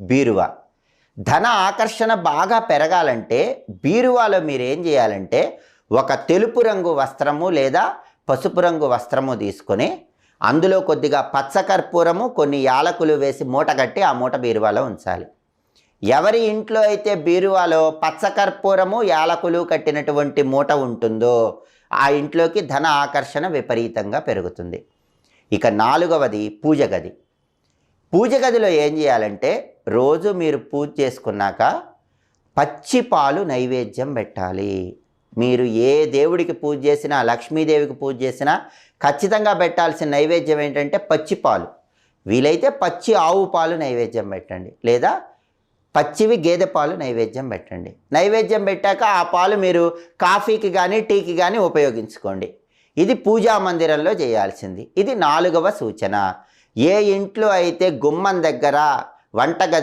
బీరువా. ధన ఆకర్షణ బాగా పెరగాలంటే బీరువాలో మీరు ఏం చేయాలంటే ఒక తెలుపు రంగు వస్త్రము లేదా పసుపు రంగు వస్త్రము తీసుకొని అందులో కొద్దిగా పచ్చకర్పూరము కొన్ని యాలకులు వేసి మూట కట్టి ఆ మూట బీరువాలో ఉంచాలి. ఎవరి ఇంట్లో అయితే బీరువాలో పచ్చకర్పూరము యాలకులు కట్టినటువంటి మూట ఉంటుందో ఆ ఇంట్లోకి ధన ఆకర్షణ విపరీతంగా పెరుగుతుంది. ఇక నాలుగవది పూజ గది. పూజ గదిలో ఏం చేయాలంటే రోజు మీరు పూజ చేసుకున్నాక పచ్చి పాలు నైవేద్యం పెట్టాలి. మీరు ఏ దేవుడికి పూజ చేసినా లక్ష్మీదేవికి పూజ చేసినా ఖచ్చితంగా పెట్టాల్సిన నైవేద్యం ఏంటంటే పచ్చి పాలు. వీలైతే పచ్చి ఆవు పాలు నైవేద్యం పెట్టండి. లేదా పచ్చివి గేదె పాలు నైవేద్యం పెట్టండి. నైవేద్యం పెట్టాక ఆ పాలు మీరు కాఫీకి కానీ టీకి కానీ ఉపయోగించుకోండి. ఇది పూజా మందిరంలో చేయాల్సింది. ఇది నాలుగవ సూచన. ఏ ఇంట్లో అయితే గుమ్మం దగ్గర వంటగది